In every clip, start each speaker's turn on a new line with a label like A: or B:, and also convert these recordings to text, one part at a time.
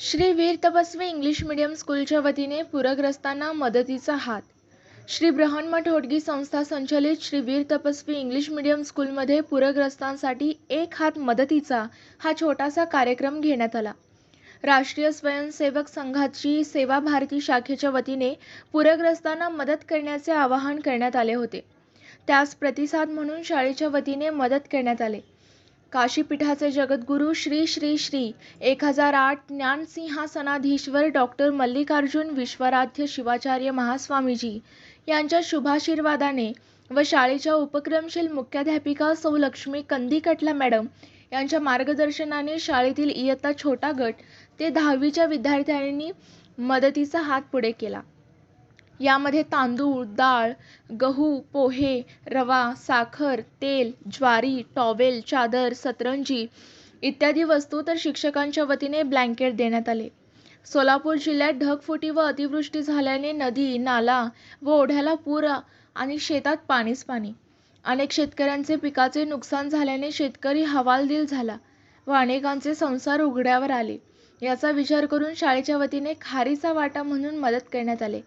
A: श्री वीर तपस्वी English medium स्कूलच्या वतीने पूरग्रस्तांना मदतीचा हात. श्री ब्रहन्मठ होडगी संस्था संचलित श्री वीर तपस्वी इंग्लिश मीडियम स्कूलमध्ये पूरग्रस्तांसाठी एक हात मदतीचा हा छोटासा कार्यक्रम घेण्यात आला. राष्ट्रीय स्वयंसेवक संघाची सेवा भारती शाखेच्या वतीने पूरग्रस्तांना मदत करण्याचे आवाहन करण्यात आले होते. त्यास प्रतिसाद म्हणून शाळेच्या वतीने मदत करण्यात आले. काशीपीठाचे जगद्गुरू श्री श्री श्री एक हजार आठ ज्ञानसिंहासनाधीश्वर डॉक्टर मल्लिकार्जुन विश्वराध्य शिवाचार्य महास्वामीजी यांच्या शुभाशीर्वादाने व शाळेच्या उपक्रमशील मुख्याध्यापिका सौ लक्ष्मी कंदिकटला मॅडम यांच्या मार्गदर्शनाने शाळेतील इयत्ता छोटा गट ते दहावीच्या विद्यार्थ्यांनी मदतीचा हात पुढे केला. यामध्ये तांदूळ डाळ गहू पोहे रवा साखर तेल ज्वारी टॉवेल चादर सतरंजी इत्यादी वस्तू तर शिक्षकांच्या वतीने ब्लँकेट देण्यात आले. सोलापूर जिल्ह्यात ढगफुटी व अतिवृष्टी झाल्याने नदी नाला व ओढ्याला पूर आणि शेतात पाणीच पाणी. अनेक शेतकऱ्यांचे पिकाचे नुकसान झाल्याने शेतकरी हवालदिल झाला व अनेकांचे संसार उघड्यावर आले. याचा विचार करून शाळेच्या वतीने खारीचा वाटा म्हणून मदत करण्यात आले.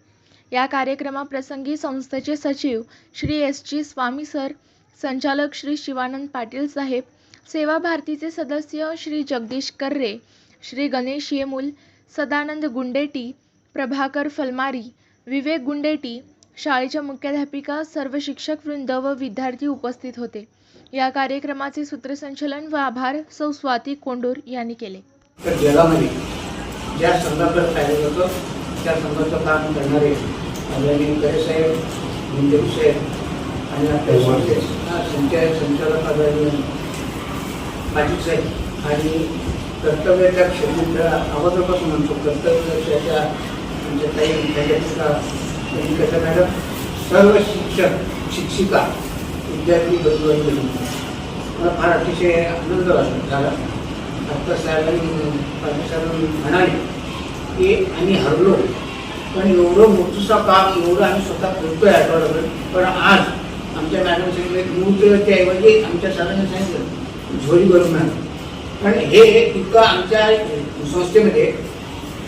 A: या कार्यक्रमाप्रसंगी संस्थेचे सचिव Shri S G Swami sir संचालक श्री शिवानंद पाटील साहेब सेवा भारतीचे सदस्य श्री जगदीश कर्रे श्री गणेश येमूल सदानंद गुंडेटी प्रभाकर फलमारी विवेक गुंडेटी शाळेच्या मुख्याध्यापिका सर्व शिक्षक वृंद व विद्यार्थी उपस्थित होते. या कार्यक्रमाचे सूत्रसंचलन व आभार सौ स्वाती कोंडूर यांनी केले.
B: ज्या त्या संदर्भात काम करणारे आदरणीय साहेब आणि आपल्या संचालक संचालक आदरणीय पाटील साहेब आणि कर्तव्याच्या क्षेत्राच्या अगोदरपासून म्हणतो कर्तव्याच्या आमच्या काही विद्यार्थ्या कथा मॅडम सर्व शिक्षक शिक्षिका विद्यार्थी बंधू मला फार अतिशय आनंद झाला. डॉक्टर साहेबांनी पाटील साहेबांनी म्हणाले की आम्ही हरलो पण एवढं मोठंसं काम एवढं आम्ही स्वतः करतोय आठवड्याभर. पण आज आमच्या मॅडम सांगितलं मूर्तीवरती ऐवजी आमच्या सरांनी सांगितलं झोरी भरून आणा कारण हे इतकं आमच्या संस्थेमध्ये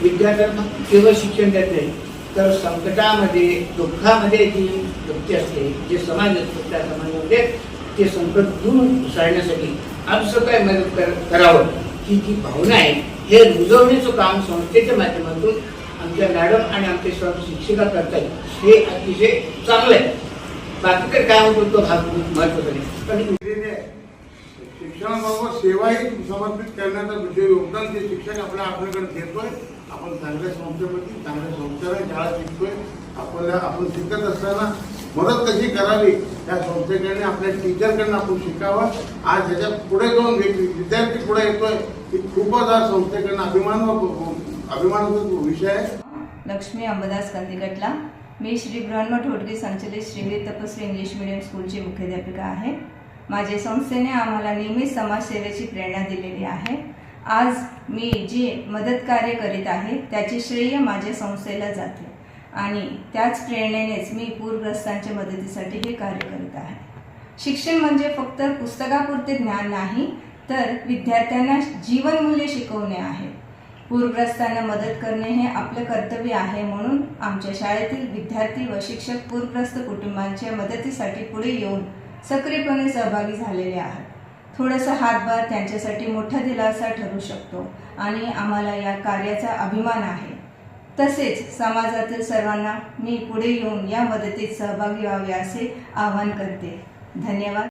B: विद्यार्थ्यांना केवळ शिक्षण देत नाही तर संकटामध्ये दुःखामध्ये जी व्यक्ती असते जे समाज असतो त्या समाजामध्ये ते संकट दूर सारण्यासाठी आमचं काय मदत कर करावं? ही जी भावना आहे हे रुजवण्याचं काम संस्थेच्या माध्यमातून आमच्या मॅडम आणि आमचे सर्व शिक्षिका येईल हे अतिशय चांगलं आहे बाकी तर काय होतं तो भाग महत्त्वाचा नाही
C: शिक्षणाबाबत आहे. सेवाही समर्पित करण्याचा विषय योगदान ते शिक्षक आपल्या आपल्याकडे घेतोय आपण चांगल्या संस्थेमध्ये चांगल्या संस्थेला शाळा शिकतोय. आपल्याला आपण शिकत असताना मदत कशी करावी त्या संस्थेकडे आपल्या टीचरकडनं आपण शिकावं. आज ह्याच्यात पुढे जाऊन वि- विद्यार्थी पुढे येतोय की खूपच आज संस्थेकडनं अभिमान अभिमानाचा विषय आहे.
D: लक्ष्मी अंबादास कंदिकटला मी श्री ब्रह्म होडगे संचलित श्रीवीर तपस्वी इंग्लिश मिडियम स्कूलची मुख्याध्यापिका आहे. माझ्या संस्थेने आम्हाला नेहमीच समाजसेवेची प्रेरणा दिलेली आहे. आज मी जी मदत कार्य करीत आहे त्याचे श्रेय माझ्या संस्थेला जाते आणि त्याच प्रेरणेनेच मी पूरग्रस्तांच्या मदतीसाठी हे कार्य करीत आहे. शिक्षण म्हणजे फक्त पुस्तकापुरते ज्ञान नाही तर विद्यार्थ्यांना जीवनमूल्य शिकवणे आहे. पूरग्रस्तांना मदत करणे हे आपलं कर्तव्य आहे म्हणून आमच्या शाळेतील विद्यार्थी व शिक्षक पूरग्रस्त कुटुंबांच्या मदतीसाठी पुढे येऊन सक्रियपणे सहभागी झालेले आहेत. थोडासा हातभार त्यांच्यासाठी मोठा दिलासा ठरू शकतो आणि आम्हाला या कार्याचा अभिमान आहे. तसेच समाजातील सर्वांना मी पुढे येऊन या मदतीत सहभागी व्हावे असे आवाहन करते. धन्यवाद.